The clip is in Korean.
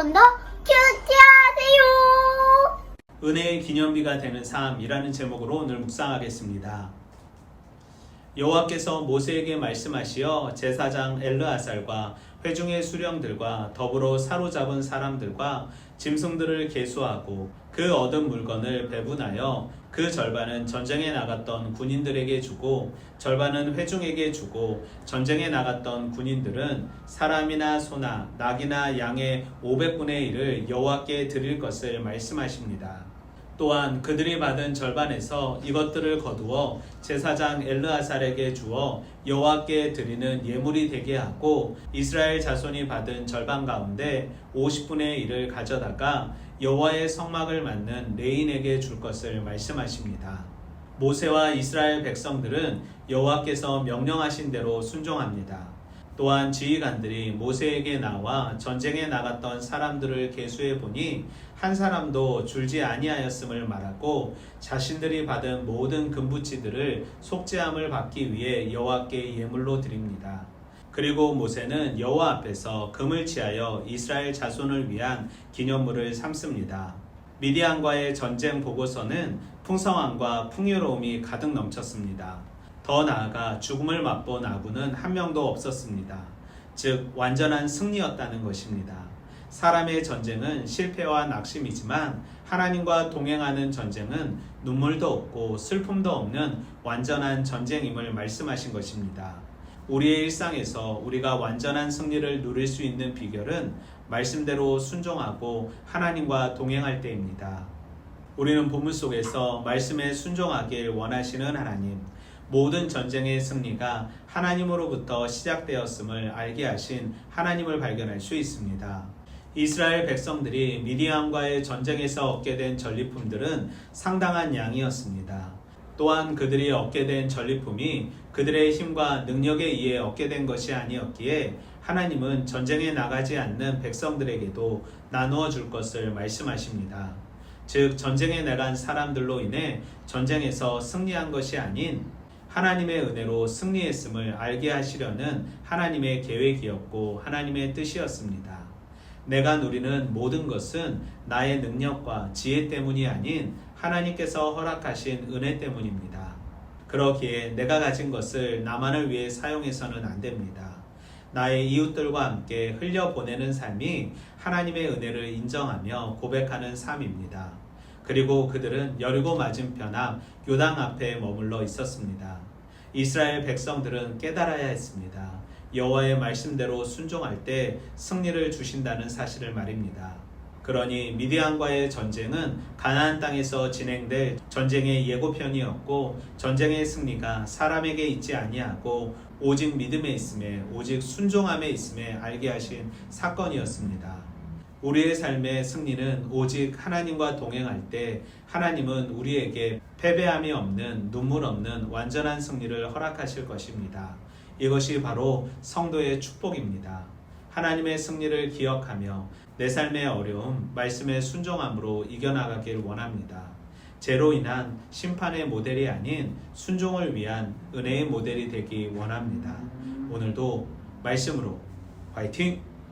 여러분도 큐티하세요. 은혜의 기념비가 되는 삶이라는 제목으로 오늘 묵상하겠습니다. 여호와께서 모세에게 말씀하시어 제사장 엘르아살과 회중의 수령들과 더불어 사로잡은 사람들과 짐승들을 계수하고 그 얻은 물건을 배분하여 그 절반은 전쟁에 나갔던 군인들에게 주고 절반은 회중에게 주고 전쟁에 나갔던 군인들은 사람이나 소나 낙이나 양의 500분의 1을 여호와께 드릴 것을 말씀하십니다. 또한 그들이 받은 절반에서 이것들을 거두어 제사장 엘르아살에게 주어 여호와께 드리는 예물이 되게 하고 이스라엘 자손이 받은 절반 가운데 50분의 1을 가져다가 여호와의 성막을 맡는 레인에게 줄 것을 말씀하십니다. 모세와 이스라엘 백성들은 여호와께서 명령하신 대로 순종합니다. 또한 지휘관들이 모세에게 나와 전쟁에 나갔던 사람들을 계수해 보니 한 사람도 줄지 아니하였음을 말하고 자신들이 받은 모든 금부치들을 속죄함을 받기 위해 여호와께 예물로 드립니다. 그리고 모세는 여호와 앞에서 금을 취하여 이스라엘 자손을 위한 기념물을 삼습니다. 미디안과의 전쟁 보고서는 풍성함과 풍요로움이 가득 넘쳤습니다. 더 나아가 죽음을 맛본 아군은 한 명도 없었습니다. 즉 완전한 승리였다는 것입니다. 사람의 전쟁은 실패와 낙심이지만 하나님과 동행하는 전쟁은 눈물도 없고 슬픔도 없는 완전한 전쟁임을 말씀하신 것입니다. 우리의 일상에서 우리가 완전한 승리를 누릴 수 있는 비결은 말씀대로 순종하고 하나님과 동행할 때입니다. 우리는 본문 속에서 말씀에 순종하길 원하시는 하나님, 모든 전쟁의 승리가 하나님으로부터 시작되었음을 알게 하신 하나님을 발견할 수 있습니다. 이스라엘 백성들이 미디안과의 전쟁에서 얻게 된 전리품들은 상당한 양이었습니다. 또한 그들이 얻게 된 전리품이 그들의 힘과 능력에 의해 얻게 된 것이 아니었기에 하나님은 전쟁에 나가지 않는 백성들에게도 나누어 줄 것을 말씀하십니다. 즉 전쟁에 나간 사람들로 인해 전쟁에서 승리한 것이 아닌 하나님의 은혜로 승리했음을 알게 하시려는 하나님의 계획이었고 하나님의 뜻이었습니다. 내가 누리는 모든 것은 나의 능력과 지혜 때문이 아닌 하나님께서 허락하신 은혜 때문입니다. 그러기에 내가 가진 것을 나만을 위해 사용해서는 안 됩니다. 나의 이웃들과 함께 흘려보내는 삶이 하나님의 은혜를 인정하며 고백하는 삶입니다. 그리고 그들은 여리고 맞은편 앞 요당 앞에 머물러 있었습니다. 이스라엘 백성들은 깨달아야 했습니다. 여호와의 말씀대로 순종할 때 승리를 주신다는 사실을 말입니다. 그러니 미디안과의 전쟁은 가나안 땅에서 진행될 전쟁의 예고편이었고 전쟁의 승리가 사람에게 있지 아니하고 오직 믿음에 있음에 오직 순종함에 있음에 알게 하신 사건이었습니다. 우리의 삶의 승리는 오직 하나님과 동행할 때 하나님은 우리에게 패배함이 없는 눈물 없는 완전한 승리를 허락하실 것입니다. 이것이 바로 성도의 축복입니다. 하나님의 승리를 기억하며 내 삶의 어려움, 말씀의 순종함으로 이겨나가길 원합니다. 죄로 인한 심판의 모델이 아닌 순종을 위한 은혜의 모델이 되기 원합니다. 오늘도 말씀으로 화이팅!